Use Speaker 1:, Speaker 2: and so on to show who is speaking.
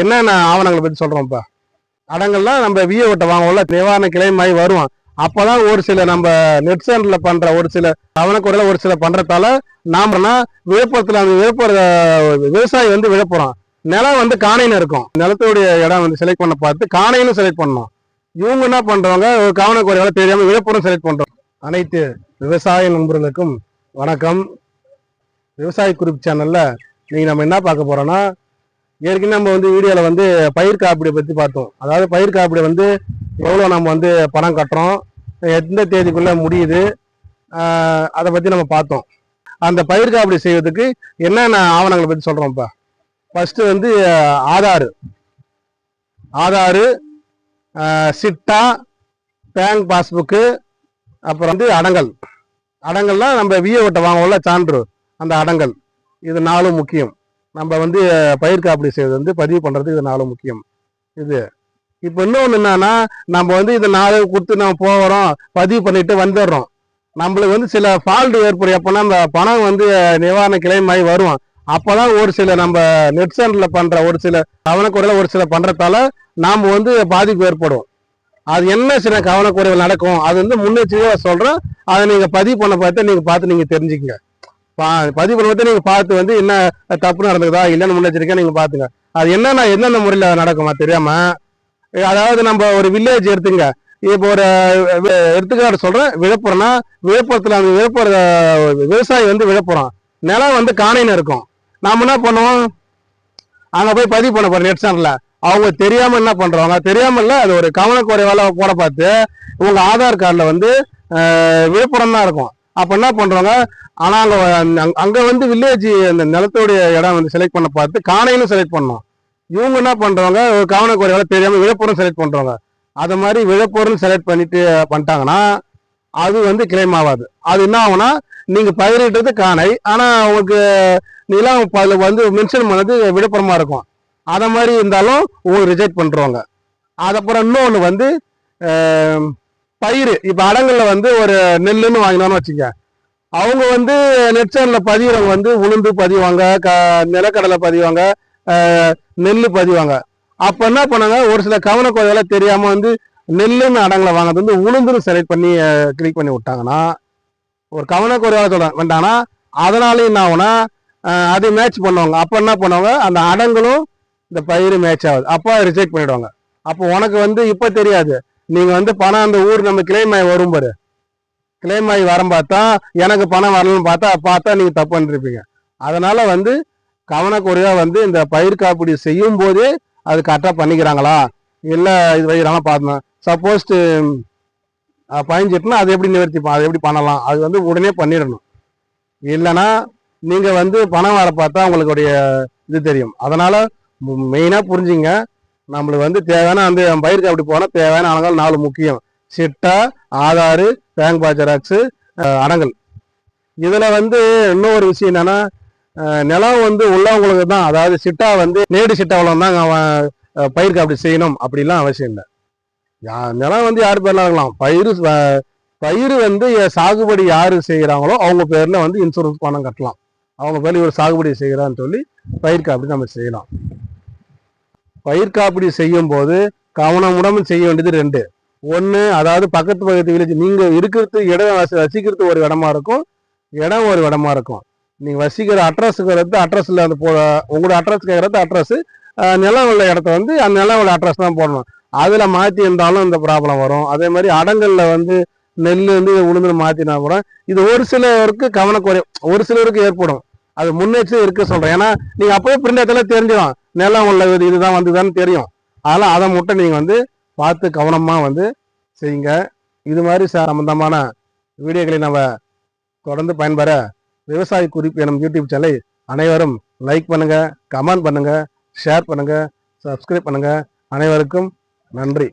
Speaker 1: என்னென்ன ஆவணங்களை பற்றி சொல்கிறோம்ப்பா இப்ப அடங்கள்லாம் நம்ம விஏ ஓட்ட வாங்குவோம்ல நிவாரண கிளைமாய் அப்போ தான் ஒரு சில நம்ம நெட் சென்டரில் பண்ணுற ஒரு சில கவனக்குறையில ஒரு சில பண்ணுறதால நாமனா விழுப்புரத்தில் அந்த விழுப்புர விவசாயி வந்து விழுப்புரம். நிலம் வந்து காணைன்னு இருக்கும். நிலத்துடைய இடம் வந்து செலக்ட் பண்ண பார்த்து காணைன்னு செலக்ட் பண்ணோம் இவங்க என்ன பண்ணுறவங்க ஒரு கவனக்குறையால தெரியாமல் விழுப்புரம் செலக்ட் பண்ணுறோம் அனைத்து விவசாய நண்பர்களுக்கும் வணக்கம். விவசாய குறிப்பு சேனலில் நீங்கள் நம்ம என்ன பார்க்க போகிறோன்னா ஏற்கனவே நம்ம வந்து வீடியோவில் வந்து பயிர் காப்பீடு பற்றி பார்த்தோம். அதாவது பயிர் காப்பீடு வந்து எவ்வளோ நம்ம வந்து பணம் கட்டுறோம் எந்த தேதிக்குள்ளே முடியுது அதை பற்றி நம்ம பார்த்தோம். அந்த பயிர் காப்பீடு செய்வதற்கு என்னென்ன ஆவணங்களை பற்றி சொல்கிறோம் இப்போ ஃபஸ்ட்டு வந்து ஆஹ் ஆதார் ஆதாரு சிட்டா பேங்க் பாஸ்புக்கு அப்புறம் வந்து அடங்கல். அடங்கல்னால் நம்ம விஏ ஓட்ட வாங்குவோம்ல சான்று. அந்த அடங்கல். இது நாலும் முக்கியம். நம்ம வந்து பயிர் காப்பீடு செய்வது வந்து பதிவு பண்ணுறதுக்கு இது நாலு முக்கியம். இது. இப்போ இன்னொன்று என்னன்னா நம்ம வந்து இந்த நாலு கொடுத்து நம்ம போகிறோம் பதிவு பண்ணிட்டு வந்துடுறோம். நம்மளுக்கு வந்து சில ஃபால்ட் ஏற்படும். எப்போனா அந்த பணம் வந்து நிவாரண கிளைமாய் வரும் அப்போதான் ஒரு சில நம்ம நெட் சென்டரில் பண்ணுற ஒரு சில கவனக்குறையில் ஒரு சில பண்ணுறதால நாம் வந்து பாதிப்பு ஏற்படும். அது என்ன சில கவனக்குறைகள் நடக்கும் அது வந்து முன்னெச்சரிக்கையாக சொல்கிறோம் அதை நீங்கள் பதிவு பண்ண பார்த்து நீங்கள் பார்த்து நீங்கள் தெரிஞ்சுக்கங்க. பா- பதிவு பண்ண நீங்கள் பார்த்து வந்து என்ன தப்பு நடந்துக்குதா இல்லைன்னு முன்னெச்சரிக்கை நீங்கள் பார்த்துங்க. அது என்னென்ன எந்தெந்த முறையில் நடக்குமா தெரியாமல் அதாவது நம்ம ஒரு வில்லேஜ் எடுத்துங்க. இப்போ ஒரு வி- எடுத்துக்காட்டு சொல்றேன். விழுப்புரம்னா விழுப்புரத்தில் அந்த விழுப்புரம் விவசாயி வந்து விழுப்புரம். நிலம் வந்து காணைன்னு இருக்கும். நாம் என்ன பண்ணுவோம்? அங்கே போய் பதிவு பண்ண போகிறோம் நெட் சேனலில் அவங்க தெரியாமல் என்ன பண்றவங்க தெரியாமல் அது ஒரு கவனக்குறைவால் போட பார்த்து உங்கள் ஆதார் கார்டில் வந்து விழுப்புரம் தான் இருக்கும். அப்ப என்ன பண்றவங்க ஆனா அங்க அங்க- வந்து வில்லேஜ் அந்த நிலத்தோடைய இடம் வந்து செலக்ட் பண்ண பார்த்து காணைன்னு செலக்ட் பண்ணோம். இவங்க என்ன பண்ணுறவங்க ஒரு தெரியாமல் தெரியாம விழுப்புரம் செலக்ட் பண்றவங்க அது மாதிரி விழுப்புரம் செலக்ட் பண்ணிட்டு பண்ணிட்டாங்கன்னா அது வந்து கிளைம் ஆகாது. அது என்ன ஆகும்னா நீங்க பயிரிட்டது காணை. ஆனா உங்களுக்கு நிலம் அதுல வந்து மென்ஷன் பண்ணது விழுப்புரமா இருக்கும். அதை மாதிரி இருந்தாலும் உங்களுக்கு ரிஜெக்ட் பண்றவங்க. அதுக்கப்புறம் இன்னொன்று வந்து பயிர் இப்போ அடங்கல்ல வந்து ஒரு நெல்லுன்னு வாங்கினோம்னு வச்சுக்க அவங்க வந்து நெட்சன்ல பதிவுறவங்க வந்து உளுந்து பதிவாங்க க நிலக்கடலை பதிவாங்க நெல் பதிவாங்க. அப்போ என்ன பண்ணாங்க? ஒரு சில கவனக்குறைகளை தெரியாமல் வந்து நெல்லுன்னு அடங்கலை வாங்குறது வந்து உளுந்துன்னு செலக்ட் பண்ணி கிளிக் பண்ணி விட்டாங்கன்னா ஒரு கவனக்குறைவாக சொல்றேன். வேண்டாம்னா அதனாலே என்ன ஆகுனா அது மேட்ச் பண்ணுவாங்க. அப்போ என்ன பண்ணுவாங்க? அந்த அடங்களும் இந்த பயிர் மேட்ச் ஆகுது. அப்போ ரிஜெக்ட் பண்ணிவிடுவாங்க அப்போ உனக்கு வந்து இப்போ தெரியாது. நீங்கள் வந்து பணம் அந்த ஊர் நம்ம கிளைம் ஆகி வரும் பாரு. கிளைம் ஆகி வரம் பார்த்தா எனக்கு பணம் வரலன்னு பார்த்தா பார்த்தா நீங்கள் தப்பு பண்ணிருப்பீங்க. அதனால் வந்து கவனக்குறையாக வந்து இந்த பயிர் காப்பீடு செய்யும் போதே அது கரெக்டாக பண்ணிக்கிறாங்களா? இல்லை இது வைக்கிறாங்களா பார்க்கணும். சப்போஸ் பயஞ்சிட்டுனா அதை எப்படி நிவர்த்திப்பான் அதை எப்படி பண்ணலாம்? அது வந்து உடனே பண்ணிடணும். இல்லைன்னா நீங்கள் வந்து பணம் வர பார்த்தா உங்களுடைய இது தெரியும். அதனால் மெயினாக புரிஞ்சுங்க. நம்மளுக்கு வந்து தேவையான அந்த பயிருக்கு அப்படி போனால் தேவையான அடங்கல் நாலு முக்கியம். சிட்டா ஆதாரு பேங்க் பாஜராக்ஸு அடங்கல். இதில் வந்து இன்னொரு விஷயம் என்னென்னா நிலம் வந்து உள்ளவங்களுக்கு தான் அதாவது சிட்டா வந்து நேடு சிட்டா உள்ளவன் தான் அவன் பயிருக்கு அப்படி செய்யணும் அப்படிலாம் அவசியம் இல்லை. யா- நிலம் வந்து யார் பேர்லாம் இருக்கலாம் பயிர் பயிர் வந்து சாகுபடி யார் செய்கிறாங்களோ அவங்க பேரில் வந்து இன்சூரன்ஸ் பணம் கட்டலாம். அவங்க பேரில் இவர் சாகுபடி செய்கிறான்னு சொல்லி பயிருக்கு அப்படி நம்ம செய்யலாம். பயிர் காப்பீடு செய்யும் போது கவனமுடன் செய்ய வேண்டியது ரெண்டு. ஒன்று அதாவது பக்கத்து பக்கத்து வில்லேஜ் நீங்கள் இருக்கிறது இடம் வசி வசிக்கிறது ஒரு இடமா இருக்கும். இடம் ஒரு இடமா இருக்கும். நீங்கள் வசிக்கிற அட்ரஸுங்கிறது அட்ரஸில் அந்த போ உங்களோட அட்ரஸ் கேட்குறது அட்ரஸ் நிலம் உள்ள இடத்த வந்து அந்த நிலம் உள்ள அட்ரஸ் தான் போடணும். அதில் மாற்றி இருந்தாலும் இந்த ப்ராப்ளம் வரும். அதே மாதிரி அடங்கலில் வந்து நெல் வந்து உளுந்து மாற்றினா கூட இது ஒரு சிலருக்கு கவனக்குறை ஒரு சிலருக்கு ஏற்படும். அது முன்னெச்சரிக்கை இருக்க சொல்கிறேன் ஏன்னா நீங்கள் அப்போயே பிரிண்ட் இடத்துல தெரிஞ்சிடும். நிலம் உள்ள இது இதுதான் வந்துதான்னு தெரியும். அதனால அதை மட்டும் நீங்கள் வந்து பார்த்து கவனமாக வந்து செய்யுங்க. இது மாதிரி சம்பந்தமான வீடியோக்களை நம்ம தொடர்ந்து பயன்பெற விவசாய குறிப்பு எனும் யூடியூப் சேனலை அனைவரும் லைக் பண்ணுங்கள் கமெண்ட் பண்ணுங்கள் ஷேர் பண்ணுங்கள் சப்ஸ்கிரைப் பண்ணுங்கள் அனைவருக்கும் நன்றி.